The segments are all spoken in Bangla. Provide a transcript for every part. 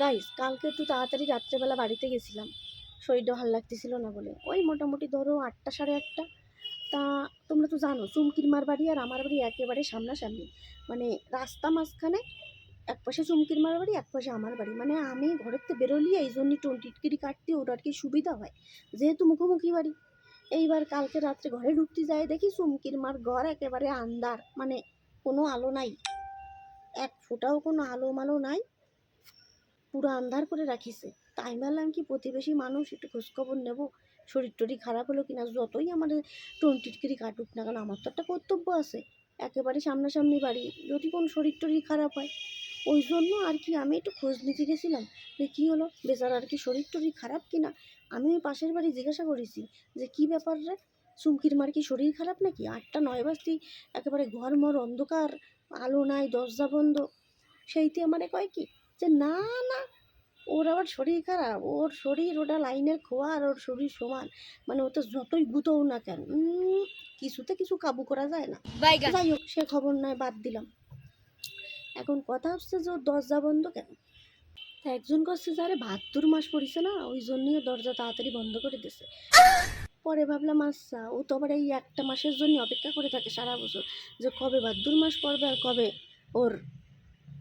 গাইস কালকে একটু তাড়াতাড়ি রাত্রেবেলা বাড়িতে গেছিলাম। শরীরটা ভালো লাগতেছিল না বলে। ওই মোটামুটি ধরো আটটা, সাড়ে আটটা। তা তোমরা তো জানো, চুমকির মার বাড়ি আর আমার বাড়ি একেবারে সামনাসামনি। মানে রাস্তা মাঝখানে এক পাশে চুমকির মার বাড়ি, এক পাশে আমার বাড়ি। মানে আমি ঘরের থেকে বেরোলি, এই জন্যই টিটকিরি কাটতে ওটা আর কি সুবিধা হয়? যেহেতু মুখোমুখি বাড়ি। এইবার কালকে রাত্রে ঘরে ঢুকতে যায় দেখি চুমকির মার ঘর একেবারে আন্দার মানে কোনো আলো নাই। এক ফোঁটাও কোনো আলো মালো নাই। পুরো আন্ধার করে রাখিছে। তাই ভাবলাম কি প্রতিবেশী মানুষ একটু খোঁজখবর নেব। শরীর টরীর খারাপ হলো কিনা, যতই আমাদের টোন টিটকিরি কাটুক না কেন, আমার তো একটা কর্তব্য আছে। একেবারে সামনাসামনি বাড়ি, যদি কোনো শরীর টরীর খারাপ হয়। ওই জন্য আর কি আমি একটু খোঁজ নিতে গেছিলাম যে কী হলো বেচারা আর কি শরীর টরীর খারাপ কিনা। আমি ওই পাশের বাড়ি জিজ্ঞাসা করেছি যে কী ব্যাপার রে? চুমকির মার কি শরীর খারাপ নাকি? আটটা নয় বাজতেই একেবারে ঘরমর অন্ধকার, আলো নাই, দরজা বন্ধ। সেইতে আমারে কয় কি? যে না না ওর আবার শরীর খারাপ। ওর শরীর ওটা লাইনের খোয়া আর ওর শরীর সমান। মানে ও তো যতই গুতোও না কেন কিছুতে কিছু কাবু করা যায় না। যাই হোক সে খবর নয় বাদ দিলাম। এখন কথা হচ্ছে যে ওর দরজা বন্ধ কেন? তা একজন করছে আরে ভাদ্র মাস পড়িছে না ওই জন্যই দরজা তাড়াতাড়ি বন্ধ করে দিছে। পরে ভাবলাম আচ্ছা ও তো আবার এই একটা মাসের জন্য অপেক্ষা করে থাকে সারা বছর। যে কবে ভাদ্র মাস পড়বে আর কবে ওর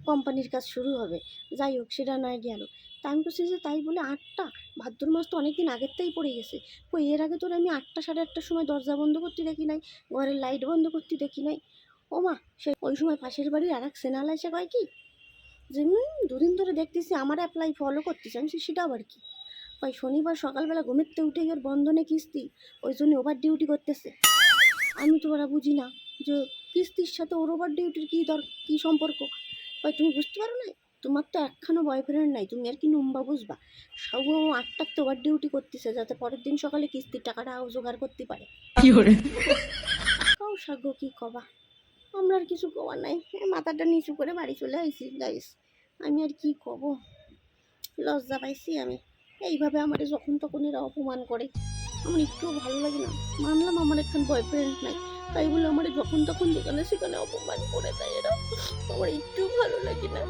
কোম্পানির কাজ শুরু হবে। যাই হোক, সেটা নয় গেল। তা আমি বলছি যে তাই বলে আটটা? ভাদ্র মাস তো অনেকদিন আগের থেকেই পড়ে গেছে। কই, এর আগে তোর আমি আটটা, সাড়ে আটটার সময় দরজা বন্ধ করতে দেখি নাই, ঘরের লাইট বন্ধ করতে দেখি নাই। ও মা, সে ওই সময় পাশের বাড়ির আর এক সেনাল এসে কয় কি? যে দুদিন ধরে দেখতেছি আমার অ্যাপ্লাই ফলো করতেছে। আমি সেটা আবার কি? ওই শনিবার সকালবেলা ঘুমের থেকে উঠে ওর বন্ধনে কিস্তি, ওই জন্য ওভার ডিউটি করতেছে। আমি তো ওরা বুঝি না যে কিস্তির সাথে ওর ওভার ডিউটির কী দর, কী সম্পর্ক? ভাই তুমি বুঝতে পারো না তোমার তো একখানো বয়ফ্রেন্ড নাই তুমি আর কি নুম্বা বুঝবা? সব ও আটটার তো ওভার ডিউটি করতেছে যাতে পরের দিন সকালে কিস্তির টাকাটা ও জোগাড় করতে পারে। কি করে? কাউ সাগ্য কি কবা? আমরা আর কিছু কবার নাই। মাথাটা নিচু করে বাড়ি চলে আইছি গাইস আমি আর কি কব? লজ্জা পাইছি আমি। এইভাবে আমার যখন তখন এরা অপমান করে। আমার একটুও ভালো লাগে না। মানলাম আমার একখান বয়ফ্রেন্ড নাই। তাই বলে আমার যখন তখন যেখানে সেখানে অপমান করে দেয় এরা। আমার একটু ভালো লাগে না।